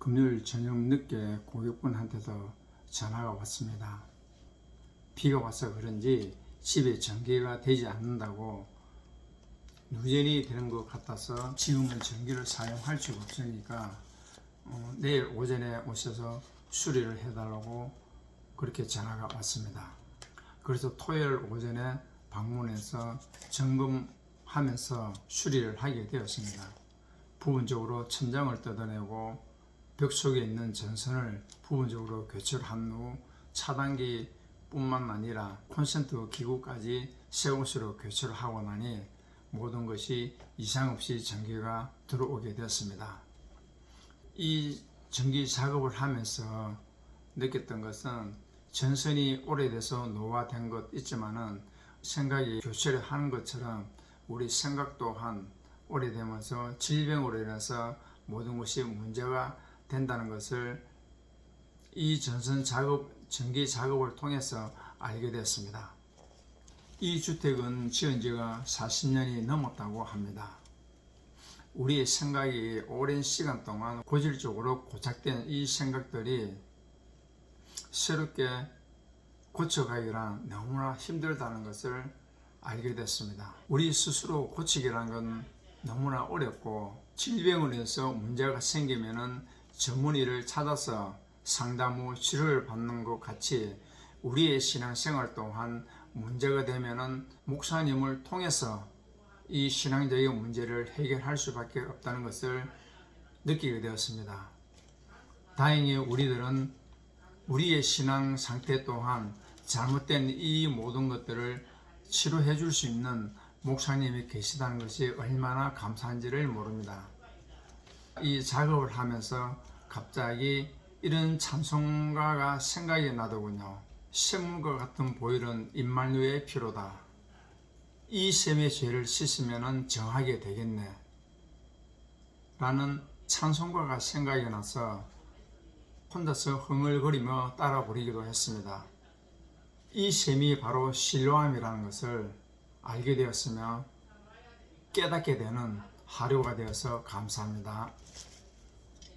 금요일 저녁 늦게 고객분한테도 전화가 왔습니다. 비가 와서 그런지 집에 전기가 되지 않는다고 누전이 되는 것 같아서 지금은 전기를 사용할 수가 없으니까 어, 내일 오전에 오셔서 수리를 해달라고 그렇게 전화가 왔습니다. 그래서 토요일 오전에 방문해서 점검하면서 수리를 하게 되었습니다. 부분적으로 천장을 뜯어내고 벽 속에 있는 전선을 부분적으로 교체를 한후 차단기 뿐만 아니라 콘센트 기구까지 새 것으로 교체를 하고 나니 모든 것이 이상 없이 전기가 들어오게 되었습니다. 이 전기 작업을 하면서 느꼈던 것은 전선이 오래돼서 노화된 것 있지만은 생각이 교체를 하는 것처럼 우리 생각 또한 오래되면서 질병으로 인해서 모든 것이 문제가 된다는 것을 이 전선 작업, 전기 작업을 통해서 알게 됐습니다. 이 주택은 지은 지가 40년이 넘었다고 합니다. 우리의 생각이 오랜 시간 동안 고질적으로 고착된 이 생각들이 새롭게 고쳐가기란 너무나 힘들다는 것을 알게 됐습니다. 우리 스스로 고치기란 건 너무나 어렵고 질병으로 인해서 문제가 생기면은 전문의를 찾아서 상담 후 치료를 받는 것 같이 우리의 신앙생활 또한 문제가 되면은 목사님을 통해서 이 신앙적인 문제를 해결할 수밖에 없다는 것을 느끼게 되었습니다. 다행히 우리들은 우리의 신앙 상태 또한 잘못된 이 모든 것들을 치료해 줄 수 있는 목사님이 계시다는 것이 얼마나 감사한지를 모릅니다. 이 작업을 하면서 갑자기 이런 찬송가가 생각이 나더군요. 샘물과 같은 보일은 임만류의 피로다. 이 샘의 죄를 씻으면 정하게 되겠네. 라는 찬송가가 생각이 나서 혼자서 흥얼거리며 따라 부르기도 했습니다. 이 셈이 바로 신뢰함이라는 것을 알게 되었으며 깨닫게 되는 하루가 되어서 감사합니다.